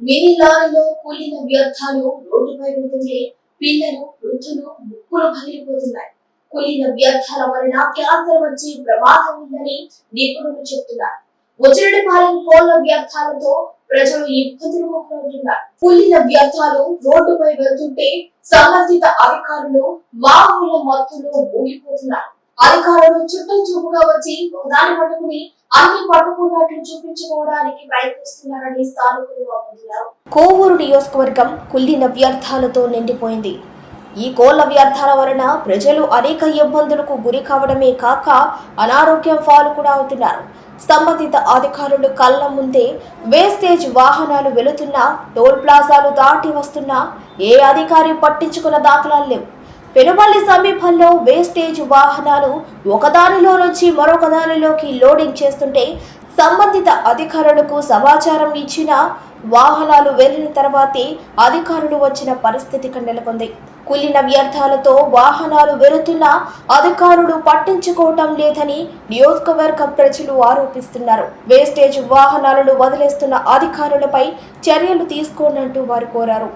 Mini లారీలో కూలిన వ్యర్థాలు రోడ్డుపై పోతుంటే పిల్లలు వృద్ధులు ముక్కులు పగిలిపోతున్నాయి. కూలిన వ్యర్థాల వలన క్యాన్సర్ వచ్చే ప్రమాదం ఉందని నిపుణులు చెబుతున్నారు ముచిరెడ్డిపాలెం కోళ్ళ వ్యర్థాలతో ప్రజలు ఇబ్బందులు ఎదుర్కొంటున్నారు కూలిన వ్యర్థాలు రోడ్డుపై వెళ్తుంటే సంబంధిత అధికారులు మామూలు మత్తులో మూగిపోతున్నారు. అధికారులు చుట్టూ చూపుగా వచ్చి ఒకదాన్ని పట్టుకుని అన్ని పట్టుకున్నట్లు చూపించుకోవడానికి ప్రయత్నిస్తున్నారని స్థానికులు వాపోతున్నారు. కోవూరు నియోజకవర్గం కుల్లిన వ్యర్థాలతో నిండిపోయింది. ఈ కోళ్ళ వ్యర్థాల వలన ప్రజలు అనేక ఇబ్బందులకు గురి కావడమే కాక అనారోగ్యం పాలు కూడా అవుతున్నారు. సంబంధిత అధికారులు కళ్ళ ముందే వేస్టేజ్ వాహనాలు వెళుతున్నా టోల్ ప్లాజాలు దాటి వస్తున్నా ఏ అధికారి పట్టించుకున్న దాఖలాలు లేవు. పెనుమల్లి సమీపంలో వేస్టేజ్ వాహనాలు ఒకదానిలో నుంచి మరొక దానిలోకి లోడింగ్ చేస్తుంటే సంబంధిత అధికారులకు సమాచారం ఇచ్చిన వాహనాలు వెళ్ళిన తర్వాతే అధికారులు వచ్చిన పరిస్థితి నెలకొంది కులిన వ్యర్థాలతో వాహనాలు వెళుతున్నా అధికారులు పట్టించుకోవటం లేదని నియోజకవర్గ ప్రజలు ఆరోపిస్తున్నారు. వేస్టేజ్ వాహనాలను వదిలేస్తున్న అధికారులపై చర్యలు తీసుకోనంటూ వారు కోరారు.